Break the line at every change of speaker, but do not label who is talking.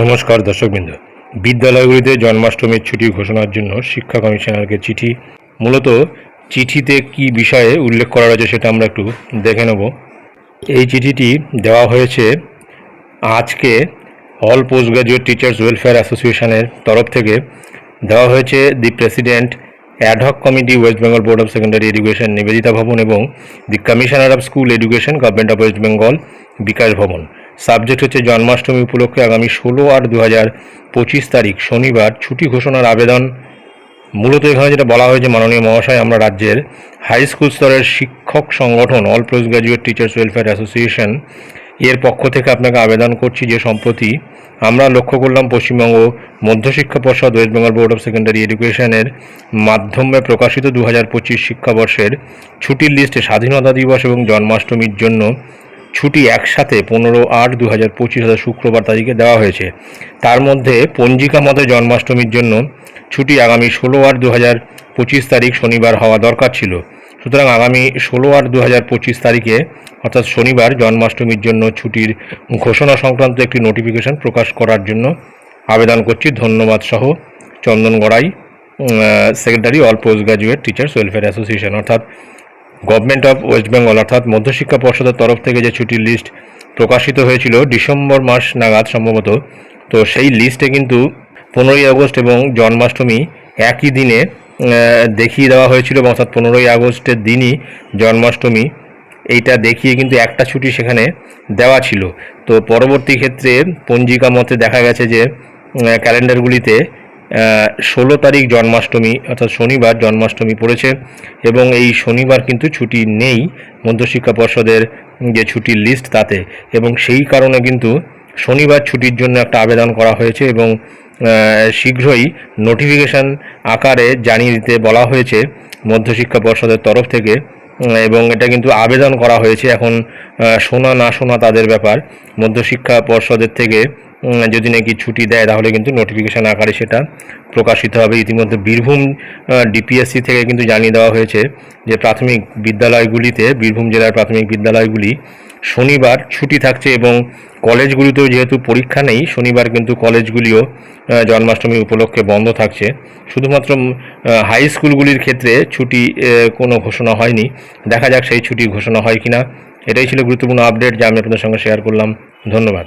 নমস্কার দর্শকবৃন্দ। বিদ্যালয়গুলিতে জন্মাষ্টমীর ছুটি ঘোষণার জন্য শিক্ষা কমিশনারকে চিঠি। মূলত চিঠিতে কি বিষয়ে উল্লেখ করা রয়েছে সেটা আমরা একটু দেখে নেব। এই চিঠিটি দেওয়া হয়েছে আজকে all post graduate teachers welfare অ্যাসোসিয়েশনের তরফ থেকে। দেওয়া হয়েছে the president ad hoc committee, West Bengal board of secondary education, Nivedita Bhavan এবং the commissioner of school education, government of West Bengal Bikash Bhavan. Subject হচ্ছে জন্মাষ্টমী উপলক্ষে আগামী ষোলো আট দু হাজার পঁচিশ তারিখ, শনিবার। ছুটি ঘোষণার আবেদন। মূলত এখানে যেটা বলা হয়েছে মাননীয় মহাশয়, আমরা রাজ্যের হাই স্কুল স্তরের শিক্ষক সংগঠন all post graduate teachers welfare association এর পক্ষ থেকে আপনাকে আবেদন করছি যে সম্প্রতি আমরা লক্ষ্য করলাম Paschimbanga Madhyashiksha Parshad West Bengal board of secondary এডুকেশনের মাধ্যমে প্রকাশিত দু হাজার পঁচিশ শিক্ষাবর্ষের ছুটির লিস্টে স্বাধীনতা দিবস এবং জন্মাষ্টমীর জন্য ছুটি একসাথে পনেরো আট দু হাজার পঁচিশ হাজার শুক্রবার তারিখে দেওয়া হয়েছে। তার মধ্যে পঞ্জিকা মতে জন্মাষ্টমীর জন্য ছুটি আগামী ষোলো আট দু হাজার পঁচিশ তারিখ শনিবার হওয়া দরকার ছিল। সুতরাং আগামী ষোলো আট দু হাজার পঁচিশ তারিখে, অর্থাৎ শনিবার জন্মাষ্টমীর জন্য ছুটির ঘোষণা সংক্রান্ত একটি নোটিফিকেশন প্রকাশ করার জন্য আবেদন করছি। ধন্যবাদ সহ Chandan Garai secretary, all post graduate teachers welfare association, অর্থাৎ গভর্নমেন্ট অফ ওয়েস্ট বেঙ্গল অর্থাৎ মধ্যশিক্ষা পর্ষদের তরফ থেকে যে ছুটির লিস্ট প্রকাশিত হয়েছিল ডিসেম্বর মাস নাগাদ সম্ভবত, তো সেই লিস্টে কিন্তু পনেরোই আগস্ট এবং জন্মাষ্টমী একই দিনে দেখিয়ে দেওয়া হয়েছিল এবং অর্থাৎ পনেরোই আগস্টের দিনই জন্মাষ্টমী, এইটা দেখিয়ে কিন্তু একটা ছুটি সেখানে দেওয়া ছিল। তো পরবর্তী ক্ষেত্রে পঞ্জিকা মতে দেখা গেছে যে ক্যালেন্ডারগুলিতে ষোলো তারিখ জন্মাষ্টমী, অর্থাৎ শনিবার জন্মাষ্টমী পড়েছে এবং এই শনিবার কিন্তু ছুটি নেই মধ্যশিক্ষা পর্ষদের যে ছুটির লিস্ট তাতে এবং সেই কারণে কিন্তু শনিবার ছুটির জন্য একটা আবেদন করা হয়েছে এবং শীঘ্রই নোটিফিকেশন আকারে জানিয়ে দিতে বলা হয়েছে মধ্যশিক্ষা পর্ষদের তরফ থেকে এবং এটা কিন্তু আবেদন করা হয়েছে। এখন শোনা না শোনা তাদের ব্যাপার। মধ্যশিক্ষা পর্ষদের থেকে যদি নাকি ছুটি দেয়, তাহলে কিন্তু নোটিফিকেশন আকারে সেটা প্রকাশিত হবে। ইতিমধ্যে বীরভূম ডিপিএসসি থেকে কিন্তু জানিয়ে দেওয়া হয়েছে যে, প্রাথমিক বিদ্যালয়গুলিতে, বীরভূম জেলার প্রাথমিক বিদ্যালয়গুলি শনিবার ছুটি থাকছে এবং কলেজগুলিতেও যেহেতু পরীক্ষা নেই, শনিবার কিন্তু কলেজগুলিও জন্মাষ্টমী উপলক্ষে বন্ধ থাকছে। শুধুমাত্র হাই স্কুলগুলির ক্ষেত্রে ছুটি কোনো ঘোষণা হয়নি। দেখা যাক সেই ছুটি ঘোষণা হয় কিনা। এটাই ছিল গুরুত্বপূর্ণ আপডেট যা আমি আপনাদের সঙ্গে শেয়ার করলাম। ধন্যবাদ।